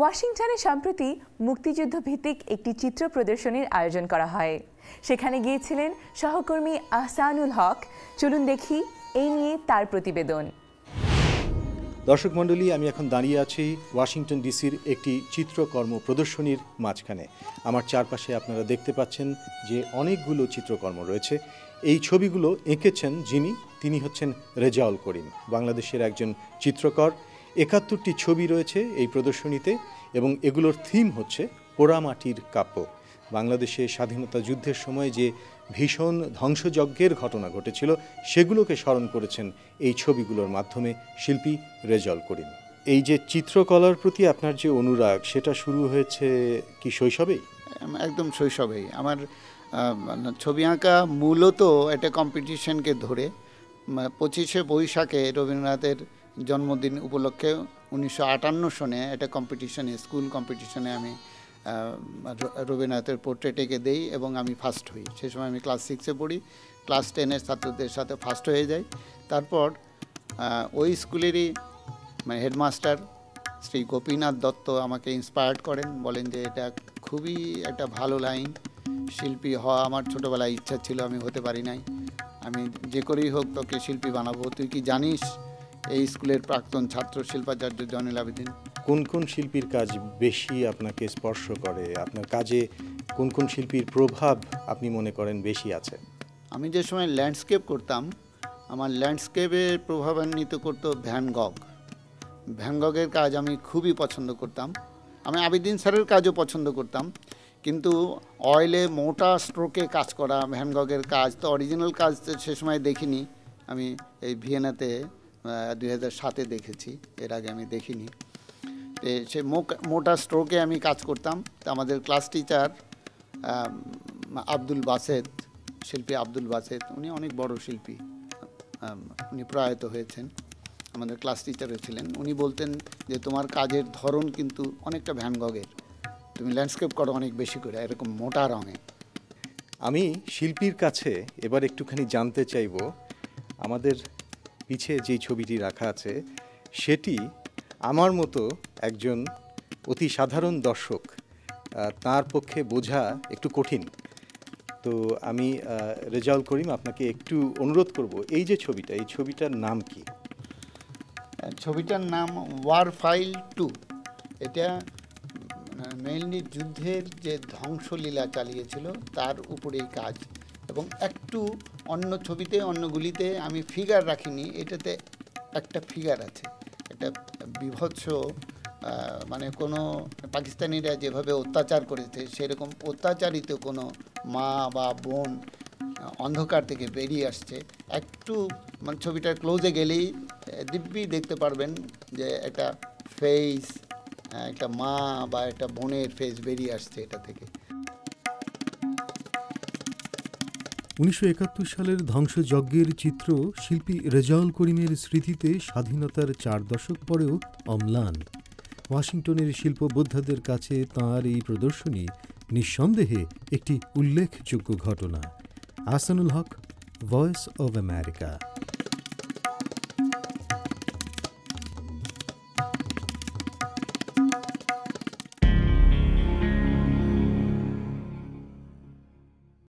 ওয়াশিংটনে সম্প্রতি মুক্তিযুদ্ধ ভিত্তিক একটি চিত্র প্রদর্শনীর আয়োজন করা হয়। সেখানে গিয়েছিলেন সহকর্মী আহসানুল হক। চলুন দেখি এই নিয়ে তার প্রতিবেদন। দর্শক মণ্ডলী, আমি এখন দাঁড়িয়ে আছি ওয়াশিংটন ডিসির একটি চিত্রকর্ম প্রদর্শনীর মাঝখানে। আমার চারপাশে আপনারা দেখতে পাচ্ছেন যে অনেকগুলো চিত্রকর্ম রয়েছে। এই ছবিগুলো এঁকেছেন যিনি, তিনি হচ্ছেন রেজাউল করিম, বাংলাদেশের একজন চিত্রকর। একাত্তরটি ছবি রয়েছে এই প্রদর্শনীতে এবং এগুলোর থিম হচ্ছে পোড়ামাটির কাব্য। বাংলাদেশে স্বাধীনতা যুদ্ধের সময় যে ভীষণ ধ্বংসযজ্ঞের ঘটনা ঘটেছিল, সেগুলোকে স্মরণ করেছেন এই ছবিগুলোর মাধ্যমে শিল্পী রেজল করিম। এই যে চিত্রকলার প্রতি আপনার যে অনুরাগ, সেটা শুরু হয়েছে কি শৈশবেই? একদম শৈশবেই। আমার ছবি আঁকা মূলত একটা কম্পিটিশনকে ধরে পঁচিশে বৈশাখে রবীন্দ্রনাথের জন্মদিন উপলক্ষে উনিশশো আটান্ন সনে একটা কম্পিটিশনে স্কুল কম্পিটিশনে আমি রবীন্দ্রনাথের পোর্ট্রেট এঁকে দেই এবং আমি ফার্স্ট হই। সে সময় আমি ক্লাস সিক্সে পড়ি। ক্লাস টেনের ছাত্রদের সাথে ফার্স্ট হয়ে যাই। তারপর ওই স্কুলেরই মানে হেডমাস্টার শ্রী গোপীনাথ দত্ত আমাকে ইন্সপায়ার্ড করেন। বলেন যে, এটা খুবই একটা ভালো লাইন শিল্পী হওয়া আমার ছোটোবেলায় ইচ্ছা ছিল, আমি হতে পারি নাই। আমি যে করেই হোক তোকে শিল্পী বানাবো। তুই কি জানিস এই স্কুলের প্রাক্তন ছাত্র শিল্পাচার্য জয়নুল আবেদিন। কোন কোন শিল্পীর কাজ বেশি আপনাকে স্পর্শ করে? আপনার কাজে কোন কোন শিল্পীর প্রভাব আপনি মনে করেন বেশি আছে? আমি যে সময় ল্যান্ডস্কেপ করতাম আমার ল্যান্ডস্কেপে প্রভাবান্বিত করতো ভ্যান গগ। ভ্যান গগের কাজ আমি খুবই পছন্দ করতাম। আমি আবিদিন স্যারের কাজও পছন্দ করতাম কিন্তু অয়েলে মোটা স্ট্রোকে কাজ করা ভ্যান গগের কাজ তো অরিজিনাল কাজ তো সে সময় দেখিনি। আমি এই ভিয়েনাতে দুই সাতে দেখেছি। এর আগে আমি দেখিনি। সে মোটা স্ট্রোকে আমি কাজ করতাম। আমাদের ক্লাস টিচার আব্দুল বাসেদ, শিল্পী আব্দুল বাসেদ, উনি অনেক বড় শিল্পী। উনি প্রয়াত হয়েছেন। আমাদের ক্লাস টিচারও ছিলেন। উনি বলতেন যে, তোমার কাজের ধরন কিন্তু অনেকটা ভ্যানগগের তুমি ল্যান্ডস্কেপ করো অনেক বেশি করে, এরকম মোটা রঙে। আমি শিল্পীর কাছে এবার একটুখানি জানতে চাইব। আমাদের পিছে যেই ছবিটি রাখা আছে, সেটি আমার মতো একজন অতি সাধারণ দর্শক তার পক্ষে বোঝা একটু কঠিন। তো আমি রেজাউল করিম আপনাকে একটু অনুরোধ করব, এই যে ছবিটা, এই ছবিটার নাম কি? ছবিটার নাম ওয়ার ফাইল টু। এটা মেইনলি যুদ্ধের যে ধ্বংসলীলা চালিয়েছিল, তার উপরেই কাজ। এবং একটু অন্য ছবিতে অন্যগুলিতে আমি ফিগার রাখিনি। এটাতে একটা ফিগার আছে। একটা বিভৎস মানে কোনো পাকিস্তানিরা যেভাবে অত্যাচার করেছে, সেরকম অত্যাচারিত কোনো মা বা বোন অন্ধকার থেকে বেরিয়ে আসছে। একটু মানে ছবিটার ক্লোজে গেলেই দিব্যি দেখতে পারবেন যে একটা ফেস একটা মা বা একটা বোনের ফেস বেরিয়ে আসছে এটা থেকে। উনিশশো একাত্তর সালের ধ্বংসযজ্ঞের চিত্র শিল্পী রেজাউল করিমের স্মৃতিতে স্বাধীনতার চার দশক পরেও অম্লান। ওয়াশিংটনের শিল্পবোদ্ধাদের কাছে তাঁর এই প্রদর্শনী নিঃসন্দেহে একটি উল্লেখযোগ্য ঘটনা। Ahsanul Haque voice of America